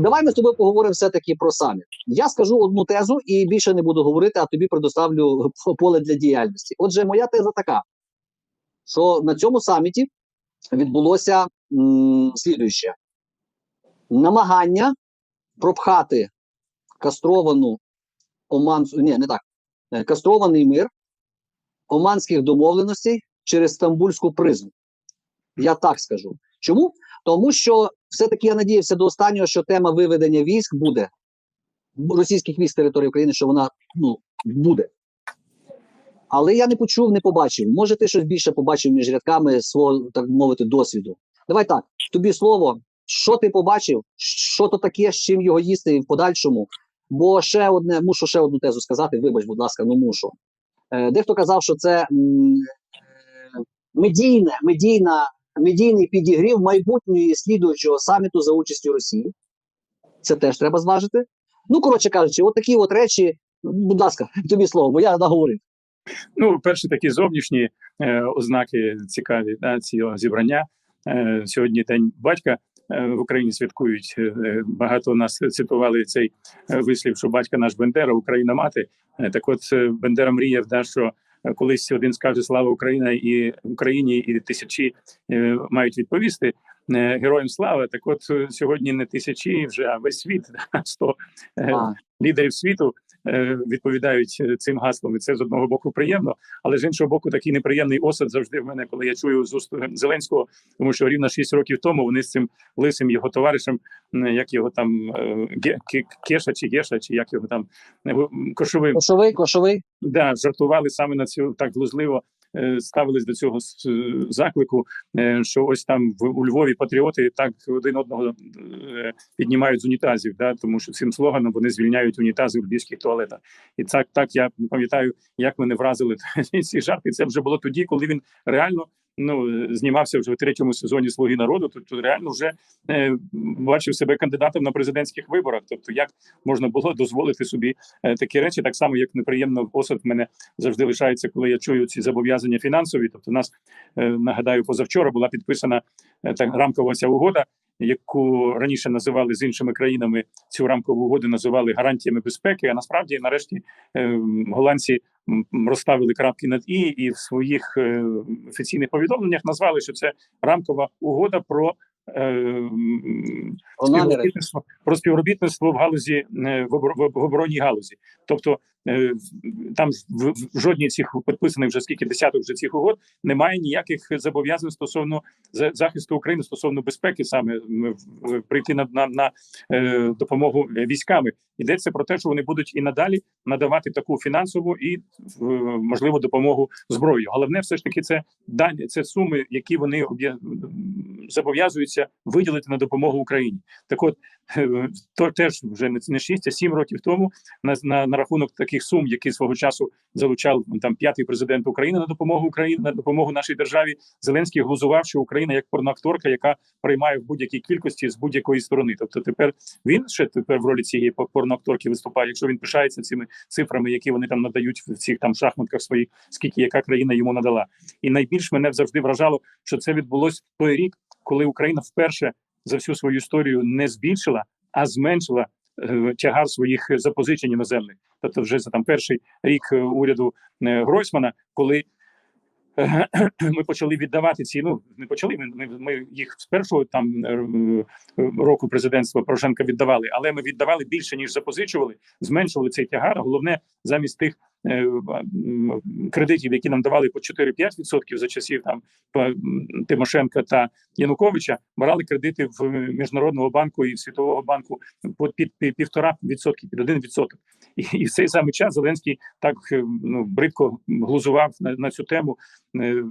давай ми з тобою поговоримо все-таки про саміт. Я скажу одну тезу і більше не буду говорити, а тобі предоставлю поле для діяльності. Отже, моя теза така: що на цьому саміті відбулося м, слідуюче намагання пропхати кастровану оманцу, ні, не так, е, кастрований мир оманських домовленостей через стамбульську призму. Я так скажу. Чому? Тому що все-таки я надіявся до останнього, що тема виведення військ буде російських військ з території України, що вона ну, буде. Але я не почув, не побачив. Може, ти щось більше побачив між рядками свого, так мовити, досвіду. Давай так, тобі слово, що ти побачив, що то таке, з чим його їсти в подальшому. Бо ще одне, мушу ще одну тезу сказати, вибач, будь ласка, ну мушу. Е, дехто казав, що це м, е, медійне, медійна, медійний підігрів майбутньої слідуючого саміту за участю Росії. Це теж треба зважити. Ну, коротше кажучи, от такі от речі, будь ласка, тобі слово, бо я наговорив. Ну, перші такі зовнішні е, ознаки цікаві да, цього зібрання. Е, сьогодні день батька е, в Україні святкують. Е, багато нас цитували цей е, вислів, що батька наш Бендера, Україна мати. Е, так от е, Бендера мріяв, да, що е, колись один скаже Слава Україна і Україні, і тисячі е, мають відповісти. е, Героям слава, так от е, сьогодні не тисячі вже, а весь світ, да, 100 е, А, лідерів світу. е, відповідають е, цим гаслом. І це з одного боку приємно, але з іншого боку, такий неприємний осад завжди в мене, коли я чую з уст Зеленського, тому що рівно 6 років тому вони з цим лисим його товаришем, як його там е, Кеша чи Геша, чи як його там е, кошовим, кошовий, кошовий. да, жартували саме на цю так глузливо. Е, Ставились до цього заклику, е, що ось там в у Львові патріоти так один одного е, піднімають з унітазів, да, тому що цим слоганом вони звільняють унітази у львівських туалетах. І так, так я пам'ятаю, як мене вразили ці жарти. Це вже було тоді, коли він реально ну знімався вже в третьому сезоні Слуги народу. Тобто реально вже е, бачив себе кандидатом на президентських виборах. Тобто, як можна було дозволити собі е, такі речі, так само як неприємно осад мене завжди лишається, коли я чую ці зобов'язання фінансові. Тобто, у нас е, нагадаю, позавчора була підписана е, так рамкова ця угода. Яку раніше називали з іншими країнами цю рамкову угоду називали гарантіями безпеки. А насправді, нарешті, е, голландці розставили крапки над і, і в своїх е, офіційних повідомленнях назвали, що це рамкова угода про. е, співробітництво про співробітництво в галузі в обор- в оборонній галузі. Тобто там в, в жодній цих підписаних вже скільки десяток вже цих угод немає ніяких зобов'язань стосовно за- захисту України стосовно безпеки, саме прийти на, на, на е, допомогу військами. Йдеться про те, що вони будуть і надалі надавати таку фінансову і е, можливо допомогу зброєю. Головне, все ж таки, це дані, це суми, які вони зобов'язуються виділити на допомогу Україні. Так, от е, то теж вже не 6, а 7 років тому на, на, на рахунок таких сум, які свого часу залучав там п'ятий президент України на допомогу Україні на допомогу нашій державі. Зеленський глузував, що Україна як порноакторка, яка приймає в будь-якій кількості з будь-якої сторони. Тобто тепер він ще тепер в ролі цієї порноакторки виступає. Якщо він пишається цими цифрами, які вони там надають в цих там шахматках своїх, скільки яка країна йому надала. І найбільш мене завжди вражало, що це відбулось той рік, коли Україна вперше за всю свою історію не збільшила, а зменшила е, тягар своїх запозичень іноземних. Тобто, вже за там перший рік е, уряду е, Гройсмана, коли е, ми почали віддавати ці. Ну не почали. Ми, ми, їх з першого там року президентства Порошенка віддавали, але ми віддавали більше ніж запозичували, зменшували цей тягар. Головне, замість тих кредитів, які нам давали по 4-5% за часів там Тимошенка та Януковича, брали кредити в міжнародного банку і світового банку по під, півтора відсотки, під один відсоток. І, в цей самий час Зеленський так е, ну бридко глузував на, на цю тему, е,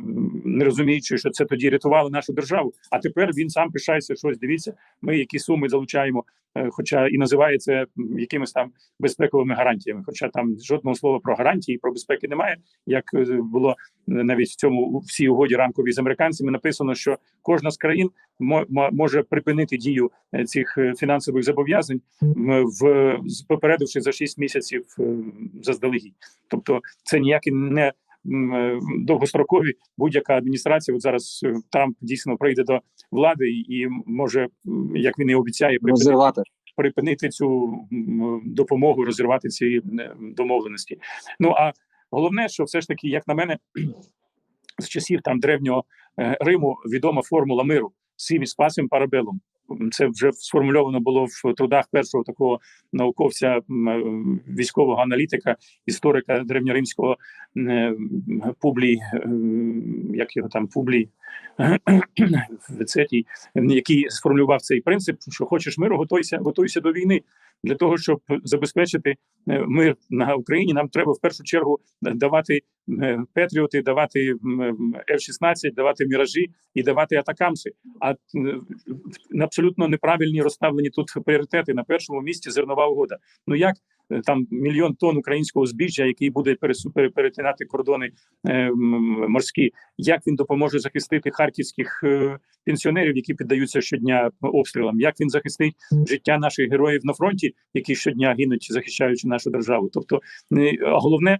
не розуміючи, що це тоді рятувало нашу державу. А тепер він сам пишається щось. Дивіться, ми які суми залучаємо, е, хоча і називає це якимись там безпековими гарантіями. Хоча там жодного слова про гарантії, про безпеки немає. Як е, було е, навіть в цьому всій угоді рамковій з американцями, написано, що кожна з країн мо- мо- може припинити дію е, цих е, фінансових зобов'язань в попередивши за 6 місяців е, заздалегідь. Тобто, це ніякі не е, довгострокові будь-яка адміністрація. От зараз е, Трамп дійсно прийде до влади і може, як він і обіцяє, припинити припинити цю допомогу, розірвати ці е, домовленості. Ну а головне, що все ж таки, як на мене, з часів там древнього е, Риму відома формула миру сіві спасим парабелум. Це вже сформульовано було в трудах першого такого науковця, е, військового аналітика, історика древньоримського е, Публій, е, як його там Публій Вецетій, який сформулював цей принцип, що хочеш миру, готуйся, готуйся до війни. Для того щоб забезпечити е, мир на Україні, нам треба в першу чергу давати е, Петріоти, давати F-16, давати міражі і давати атакамси. А е, абсолютно неправильні розставлені тут пріоритети на першому місці зернова угода. Ну як е, там мільйон тонн українського збіжжя, який буде перетинати кордони е, морські, як він допоможе захистити харківських е, пенсіонерів, які піддаються щодня обстрілам? Як він захистить життя наших героїв на фронті, які щодня гинуть, захищаючи нашу державу? Тобто, е, головне.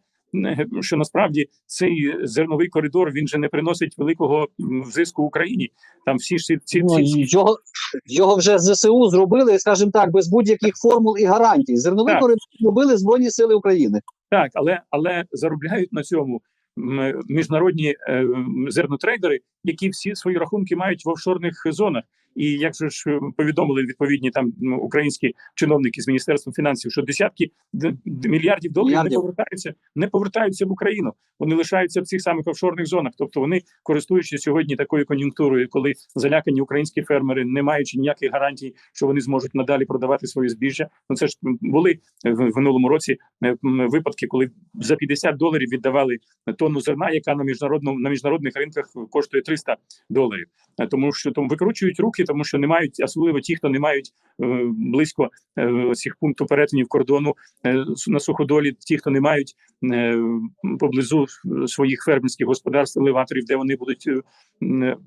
Що насправді цей зерновий коридор він же не приносить великого зиску Україні. Там всі ж ці, ці, Ну, ці його, його вже ЗСУ зробили, скажімо так, без будь-яких формул і гарантій. Зерновий Так. коридор зробили Збройні Сили України. Так, але але заробляють на цьому міжнародні е, зернотрейдери, які всі свої рахунки мають в офшорних зонах. І як же ж е, повідомили відповідні там українські чиновники з міністерства фінансів, що десятки мільярдів доларів Мільярдів. не повертаються, не повертаються в Україну. Вони лишаються в цих самих офшорних зонах. Тобто вони користуючись сьогодні такою кон'юнктурою, коли залякані українські фермери, не маючи ніяких гарантій, що вони зможуть надалі продавати своє збіжжя. Ну це ж були в, минулому році е, випадки, коли за 50 доларів віддавали тонну зерна, яка на міжнародному на міжнародних ринках коштує 300 доларів. Е, Тому що тому викручують руки, тому що не мають, особливо ті, хто не мають е, близько е, цих пунктів перетинів кордону е, на суходолі, ті, хто не мають е, поблизу своїх фермерських господарств, елеваторів, де вони будуть. е, е,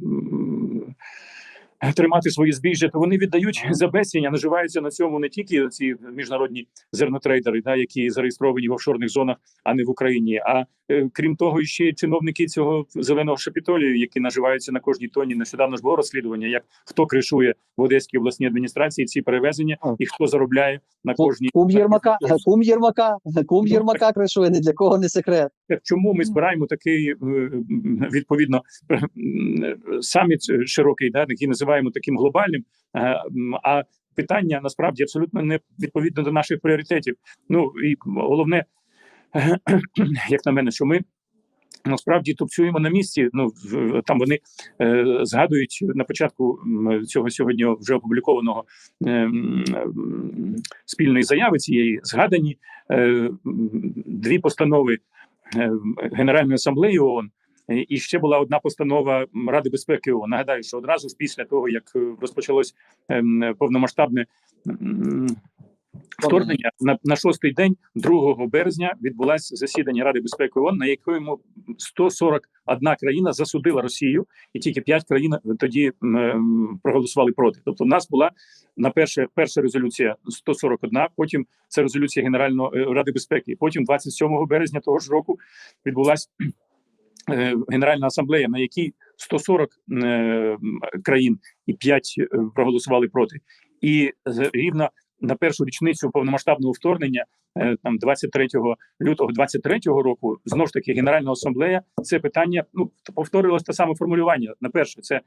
Тримати свої збіжжя, то вони віддають за безцінь, а наживаються на цьому не тільки ці міжнародні зернотрейдери, да, які зареєстровані в офшорних зонах, а не в Україні. А е, крім того, ще й чиновники цього зеленого шапітолію, які наживаються на кожній тоні. Нещодавно ж було розслідування, як хто кришує в Одеській обласній адміністрації ці перевезення, і хто заробляє на кожній Кум Єрмака, кум Єрмака, кум Єрмака кришує, ні для кого не секрет. Чому ми збираємо такий е, відповідно саміт широкий, да, який називаємо таким глобальним? е, А питання насправді абсолютно не відповідно до наших пріоритетів. Ну і головне, як на мене, що ми. Насправді тупцюємо на місці. Ну там вони е, згадують на початку цього сьогодні вже опублікованого е, м, спільної заяви цієї згадані е, дві постанови е, Генеральної асамблеї ООН. Е, І ще була одна постанова Ради безпеки ООН. Нагадаю, що одразу ж після того, як е, розпочалось ем, повномасштабне вторгнення, на, на шостий день, 2 березня, відбулось засідання Ради безпеки ООН, на якому 141 країна засудила Росію, і тільки 5 країн тоді проголосували проти. Тобто, в нас була на перше перша резолюція 141, потім це резолюція Генеральної е, Ради безпеки. Потім 27 березня того ж року відбулася е, Генеральна асамблея, на якій 140 е, країн і 5 е, проголосували проти. І е, рівно на першу річницю повномасштабного вторгнення, е, там 23 лютого 23 року, знову ж таки Генеральна асамблея це питання. Ну повторилось те саме формулювання. На перше, це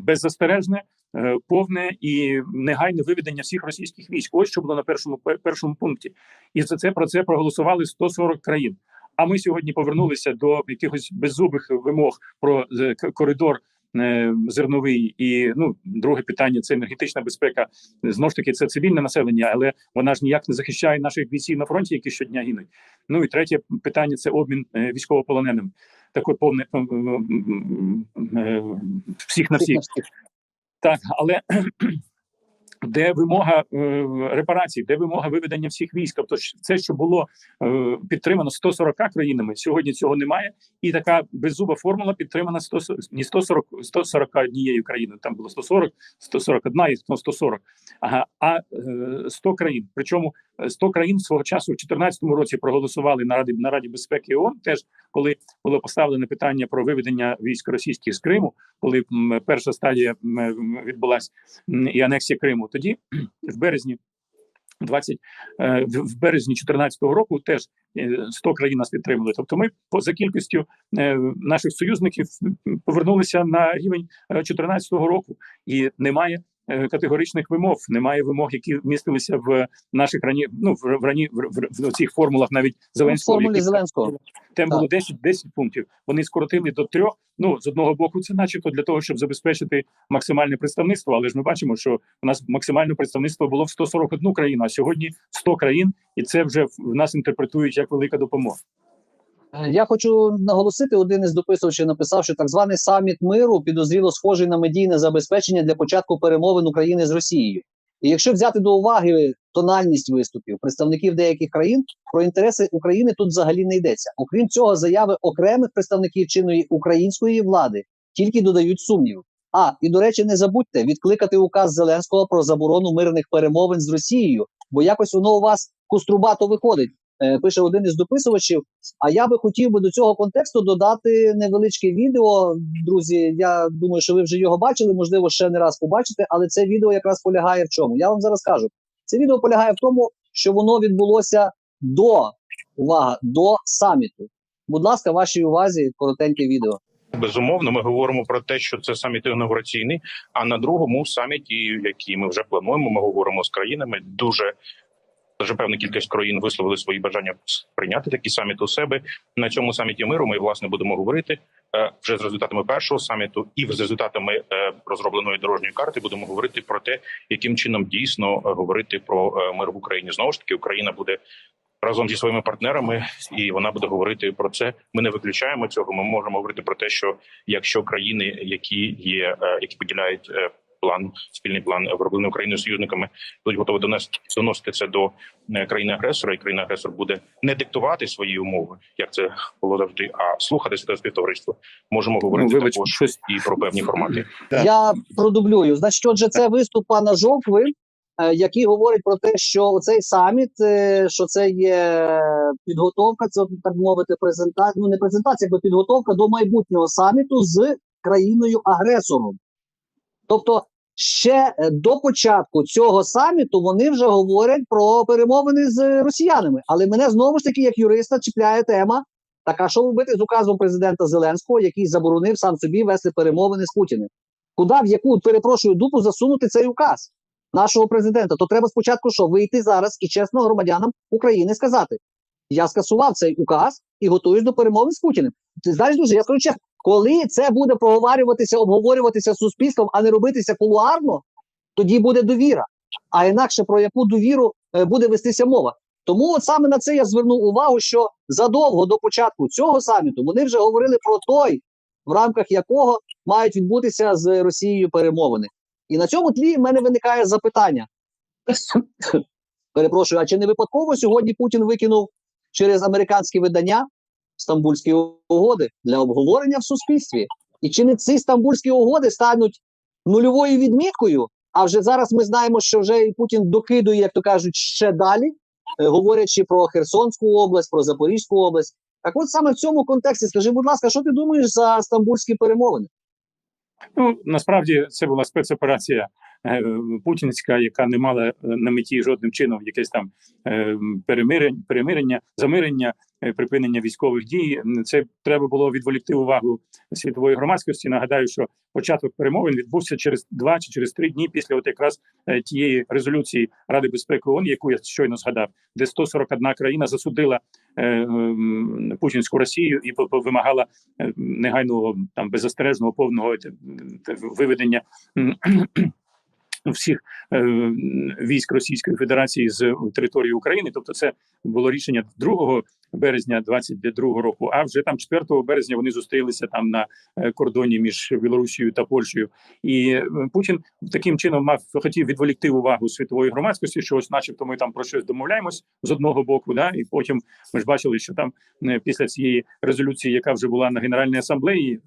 беззастережне, е, повне і негайне виведення всіх російських військ. Ось що було на першому першому пункті, і за це про це проголосували 140 країн. А ми сьогодні повернулися до якихось беззубих вимог про е, коридор е, зерновий. І ну друге питання це енергетична безпека. Знову ж таки, це цивільне населення, але вона ж ніяк не захищає наших бійців на фронті, які щодня гинуть. Ну і третє питання це обмін е, військовополоненим. Таке повне м, м, м, е, всіх на всіх. Так, але де вимога е, репарацій, де вимога виведення всіх військ? Тобто, це, що було е, підтримано 140 країнами, сьогодні цього немає. І така беззуба формула підтримана 100, не 140, 141 країною. Там було 140, 141 і 140, ага, а е, 100 країн. Причому 100 країн свого часу в 2014 році проголосували на раді на Раді безпеки ООН, теж коли було поставлене питання про виведення військ російських з Криму, коли перша стадія м, відбулась і анексія Криму. Тоді в березні 20, е, в березні 2014 року теж е, 100 країн нас підтримали. Тобто, ми по за кількістю е, наших союзників повернулися на рівень 2014 року, і немає е, категоричних вимов, немає вимог, які містилися в наших рані, ну в, в рані в, в, в цих формулах навіть Зеленського. формулі які- Зеленського. там Так. було 10, 10 пунктів. Вони скоротили до трьох. Ну з одного боку, це начебто для того, щоб забезпечити максимальне представництво. Але ж ми бачимо, що у нас максимальне представництво було в 141 країну, а сьогодні 100 країн, і це вже в нас інтерпретують як велика допомога. Е, Я хочу наголосити, один із дописувачів написав, що так званий саміт миру підозріло схожий на медійне забезпечення для початку перемовин України з Росією. І якщо взяти до уваги тональність виступів представників деяких країн, про інтереси України тут взагалі не йдеться. Окрім цього, заяви окремих представників чинної української влади тільки додають сумнів. А і до речі, не забудьте відкликати указ Зеленського про заборону мирних перемовин з Росією, бо якось воно у вас куструбато виходить. Е, пише один із дописувачів. А я би хотів би до цього контексту додати невеличке відео. Друзі, я думаю, що ви вже його бачили, можливо, ще не раз побачите, але це відео якраз полягає в чому. Я вам зараз кажу. Це відео полягає в тому, що воно відбулося до увага, до саміту. Будь ласка, вашій увазі коротеньке відео. Безумовно, ми говоримо про те, що це саміт інаугураційний. А на другому саміті, який ми вже плануємо, ми говоримо з країнами. Дуже дуже певна кількість країн висловили свої бажання прийняти такий саміт у себе. На цьому саміті миру ми власне будемо говорити е, вже з результатами першого саміту, і з результатами е, розробленої дорожньої карти будемо говорити про те, яким чином дійсно е, говорити про мир в Україні. Знову ж таки, Україна буде разом зі своїми партнерами, і вона буде говорити про це. Ми не виключаємо цього. Ми можемо говорити про те, що якщо країни, які є, які поділяють план, спільний план вироблений Україною союзниками, будуть готові донести доносити це до е, країни агресора, і країна агресор буде не диктувати свої умови, як це було завжди, а слухати світове співтовариство. Можемо говорити Ну, вибач, також щось і про певні формати. Я продублюю. Значить, отже, це виступ пана Жовкви, е, який говорить про те, що цей саміт, е, що це є підготовка, це так мовити, презентація, ну не презентація, якби підготовка до майбутнього саміту з країною агресором. Тобто, ще е, до початку цього саміту вони вже говорять про перемовини з росіянами. Але мене знову ж таки, як юриста, чіпляє тема. Так, а що робити з указом президента Зеленського, який заборонив сам собі вести перемовини з Путіним? Куди в яку перепрошую дупу засунути цей указ нашого президента? То треба спочатку що вийти зараз і чесно громадянам України сказати: я скасував цей указ і готуюсь до перемовин з Путіним. Ти знаєш, дуже, я скажу чесно, коли це буде проговорюватися, обговорюватися з суспільством, а не робитися кулуарно, тоді буде довіра. А інакше про яку довіру е, буде вестися мова. Тому от саме на це я звернув увагу, що задовго до початку цього саміту вони вже говорили про той, в рамках якого мають відбутися з Росією перемовини. І на цьому тлі в мене виникає запитання. Перепрошую, а чи не випадково сьогодні Путін викинув через американські видання стамбульські угоди для обговорення в суспільстві? І чи не ці стамбульські угоди стануть нульовою відміткою? А вже зараз ми знаємо, що вже і Путін докидує, як то кажуть, ще далі, е, говорячи про Херсонську область, про Запорізьку область. Так от саме в цьому контексті, скажи, будь ласка, що ти думаєш за стамбульські перемовини? Ну насправді це була спецоперація путінська, яка не мала е, на меті жодним чином якесь там е, перемирення, перемирення, замирення, е, припинення військових дій. Це треба було відволікти увагу світової громадськості. Нагадаю, що початок перемовин відбувся через два чи через три дні після от якраз е, тієї резолюції Ради безпеки ООН, яку я щойно згадав, де 141 країна засудила е, путінську Росію і вимагала е, негайного там беззастережного повного е, е, виведення всіх е, військ Російської Федерації з території України. Тобто, це було рішення 2 березня 22 року. А вже там 4 березня вони зустрілися там на е, кордоні між Білорусією та Польщею. І е, Путін таким чином мав хотів відволікти увагу світової громадськості, що ось, начебто, ми там про щось домовляємось з одного боку. Да, і потім ми ж бачили, що там е, після цієї резолюції, яка вже була на генеральній асамблеї,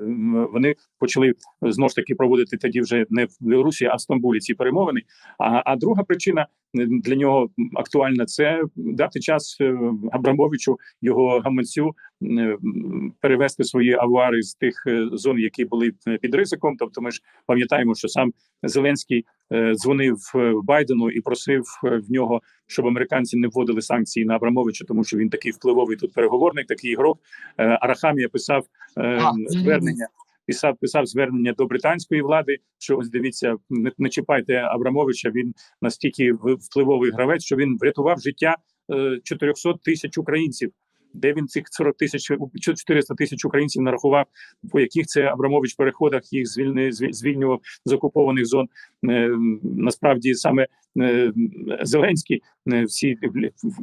вони почали знову ж таки проводити тоді вже не в Білорусі, а в Стамбулі ці перемовини. А, а друга причина для нього актуальна це дати час е, Абрамовичу його гаманцю е, перевести свої авуари з тих е, зон, які були під ризиком. Тобто, ми ж пам'ятаємо, що сам Зеленський дзвонив Байдену і просив в нього, щоб американці не вводили санкції на Абрамовича, тому що він такий впливовий тут переговорник, такий ігрок. Арахамія писав звернення. Писав писав звернення до британської влади, що ось дивіться, не, не чіпайте Абрамовича. Він настільки впливовий гравець, що він врятував життя 400 тисяч українців. Де він цих 40 тисяч 400 тисяч українців нарахував, по яких це Абрамович переходах їх звільни звіль- звільнював з окупованих зон. Е, Насправді саме Зеленський, е, всі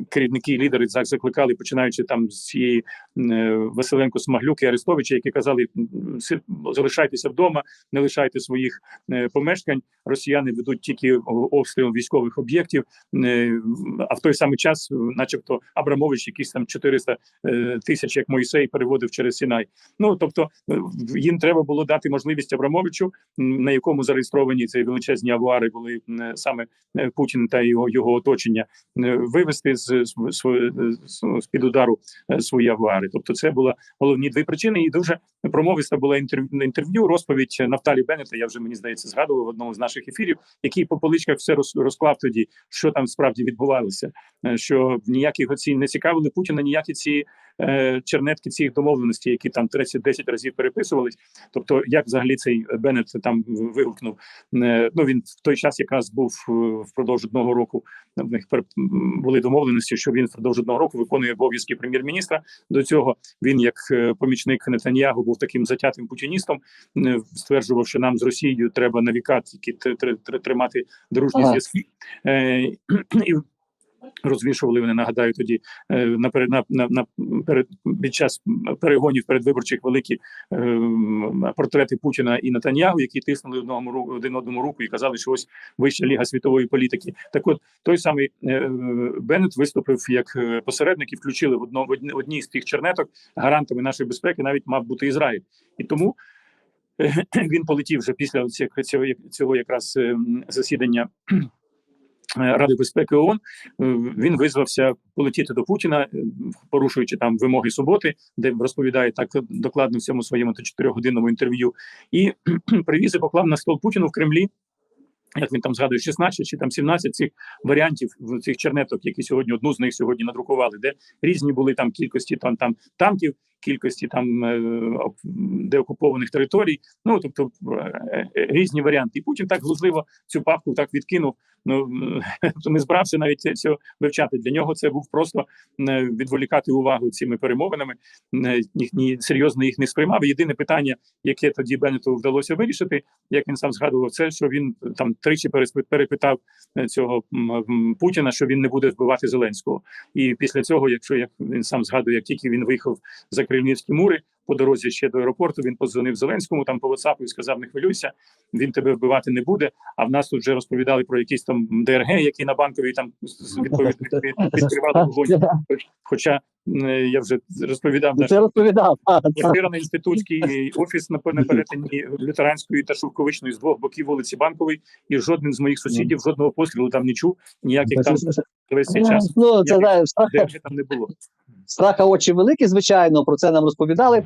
керівники і лідери закликали, починаючи там з цієї е, Василенко Смаглюк і Арестовича, які казали: «М, залишайтеся вдома, не лишайте своїх е, помешкань. Росіяни ведуть тільки обстріл військових об'єктів. Е, А в той самий час, е, начебто, Абрамович, якісь там 400 е, тисяч, як Мойсей, переводив через Сінай. Ну тобто е, їм треба було дати можливість Абрамовичу, на якому зареєстровані ці величезні авуари були саме е, Путін та його його оточення, е, вивести з, з, під удару е, свої авуари. Тобто, це були головні дві причини. І дуже промовиста була інтерв'ю інтерв'ю. Розповідь Нафталі Беннета. Я вже мені здається згадував в одному з наших ефірів, який по поличках все роз- розклав тоді, що там справді відбувалося. Е, Що ніяких оці не цікавили Путіна, ніякі ці е, чернетки цих домовленостей, які там 30-10 разів переписувались. Тобто, як взагалі цей Беннет там вигукнув? Е, Ну він в той час якраз був е, впродовж одного року. В них були домовленості, що він впродовж одного року виконує обов'язки прем'єр-міністра. До цього він, як е, помічник Нетаньягу, був таким затятим путіністом. е, Стверджував, що нам з Росією треба на віка тільки тр- тр- тр- тримати дружні зв'язки. Е, І розвішували вони, нагадаю, тоді е, наперед на, на, на перед під час перегонів передвиборчих великі е, портрети Путіна і Натаньягу, які тиснули одному ру- один одному руку і казали, що ось вища ліга світової політики. Так, от той самий е, Беннет виступив як е, посередник і включили в одно в одні- з тих чернеток гарантами нашої безпеки, навіть мав бути Ізраїль, і тому. е, Він полетів вже після цього, цього, якраз засідання Ради безпеки ООН. Е, Він визвався полетіти до Путіна, е, порушуючи там вимоги суботи, де розповідає так докладно в цьому своєму 4-годинному інтерв'ю, і привіз і поклав на стол Путіну в Кремлі. Як він там згадує, 16 чи там 17 цих варіантів цих чернеток, які сьогодні одну з них сьогодні надрукували, де різні були там кількості там там танків, кількості там е, деокупованих територій. Ну тобто е, е, різні варіанти. І Путін так глузливо цю папку так відкинув. Ну не збирався навіть цього вивчати. Для нього це був просто відволікати увагу цими перемовинами. Ні, ні серйозно їх не сприймав. Єдине питання, яке тоді Беннету вдалося вирішити, як він сам згадував, це що він там тричі перепитав цього Путіна, що він не буде вбивати Зеленського. І після цього, якщо як він сам згадує, як тільки він виїхав за Кремлівські мури по дорозі ще до аеропорту, він подзвонив Зеленському там по WhatsApp і сказав: Не хвилюйся, він тебе вбивати не буде. А в нас тут вже розповідали про якісь там ДРГ, які на банковій там відповідь відкривали вогонь. Хоча я вже розповідав наш Це розповідав. На інститутській офіс на на перетині лютеранської та шовковичної з двох боків вулиці Банкової, і жоден з моїх сусідів жодного пострілу там не чув. Ніяких там весь цей час Ну, це знаєш, там не було. Страха очі великі, звичайно, про це нам розповідали.